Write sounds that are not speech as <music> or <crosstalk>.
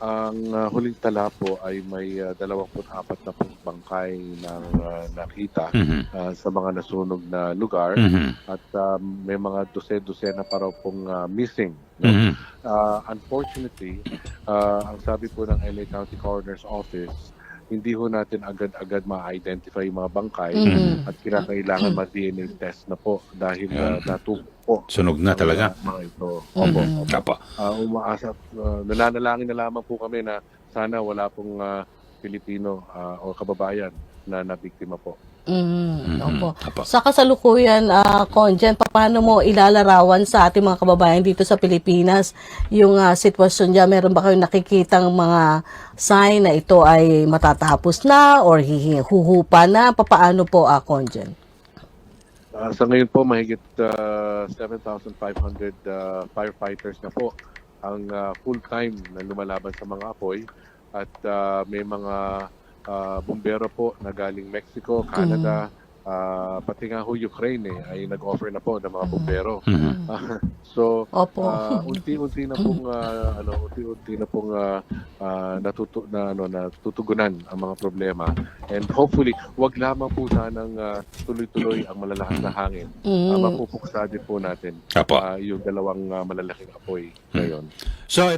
Ang ah, huling tala po ay may uh, 24 na pong bangkay ng ah, nakita Mhm. ah, sa mga nasunog na lugar Mhm. at um, may mga dose-dosena pa raw pong ah, missing. no? Mhm. Uh, unfortunately, uh, ang sabi po ng LA County Coroner's Office, hindi ho natin agad-agad ma-identify yung mga bangkay Mhm. at kinakailangan ma-DNA test na po dahil uh, natupo po. Sunog na talaga. Mga, ito. Opo. Mhm. opo. Uh, umaasa, uh, nananalangin na lamang po kami na sana wala pong uh, Pilipino uh, o kababayan na nabiktima po. Mhm. Opo. Apo. Sa kasalukuyan, ah, Conjen, paano mo ilalarawan sa ating mga kababayan dito sa Pilipinas yung ah, sitwasyon dyan? Meron ba kayong nakikitang mga sign na ito ay matatapos na or huhupa na? Papaano po, ah, Conjen? Uh, sa ngayon po, mahigit uh, 7,500 uh, firefighters na po ang uh, full-time na lumalaban sa mga apoy at uh, may mga uh, bumbero po na galing Mexico, Canada, uh, pati nga ho Ukraine eh, ay nag-offer na po ng mga bumbero. Mhm. so, Opo. uh, unti-unti na pong uh, <laughs> ano, unti-unti na pong uh, uh, natutu na ano natutugunan ang mga problema and hopefully wag lamang po sanang uh, tuloy-tuloy ang malalakas na hangin. Uh, Mhm. mapupuksa din po natin Apo. uh, yung dalawang uh, malalaking apoy ngayon. So,